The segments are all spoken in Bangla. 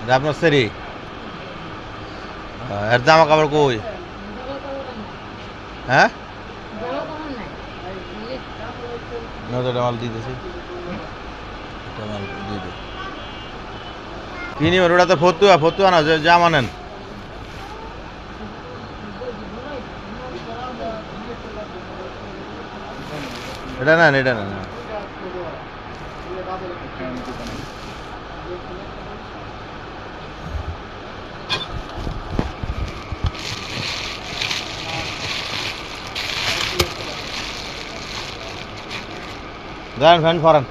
এটা আপনার সেরি এর জামা কাপড় কই হ্যাঁ মাল ওটা তো ফতুয়া ফতুয়া না যে জামা নেন এটা নেন এটা নেন যান ফ্যান ফরান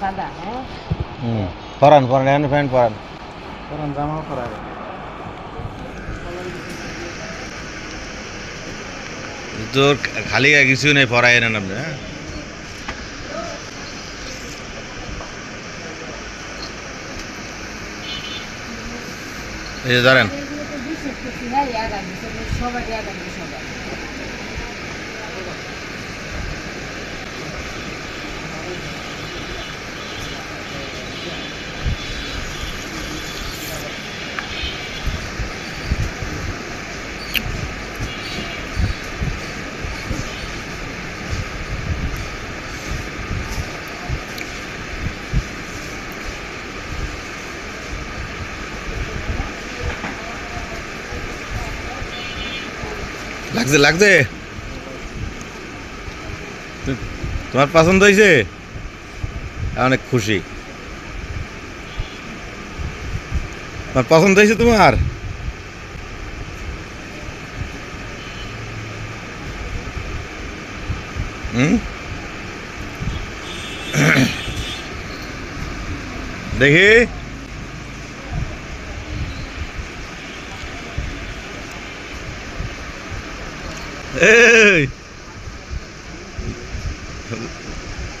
সাদা হ্যাঁ হুম ফরান ফরান এখন ফ্যান ফরান কারণ জামাও করা তোর খালি কিছু নেই ফরাই না আপনি হ্যাঁ? এই যে ধরেন সবাই। লাগছে লাগছে। তোমার পছন্দ হয়েছে? অনেক খুশি। তোমার পছন্দ হয়েছে তোমার? দেখি। এই।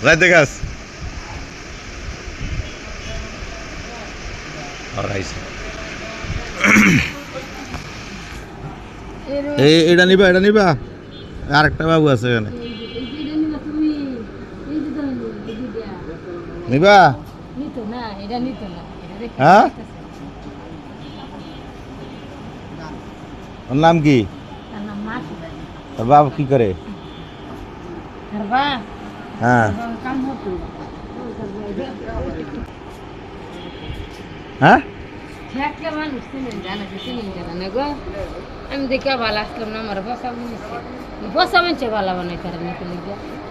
রাইতে গাছ এই এটা নিবা এটা নিবা। আরেকটা বাবু আছে এখানে। নিবা হ্যাঁ? ওর নাম কি? তোর বাবা কি করে? হ্যাঁ। হ্যাঁ? আমি দেখে ভালো আসলাম না আমার বসা বসা মানুষ ভালো বানাই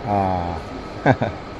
আহ।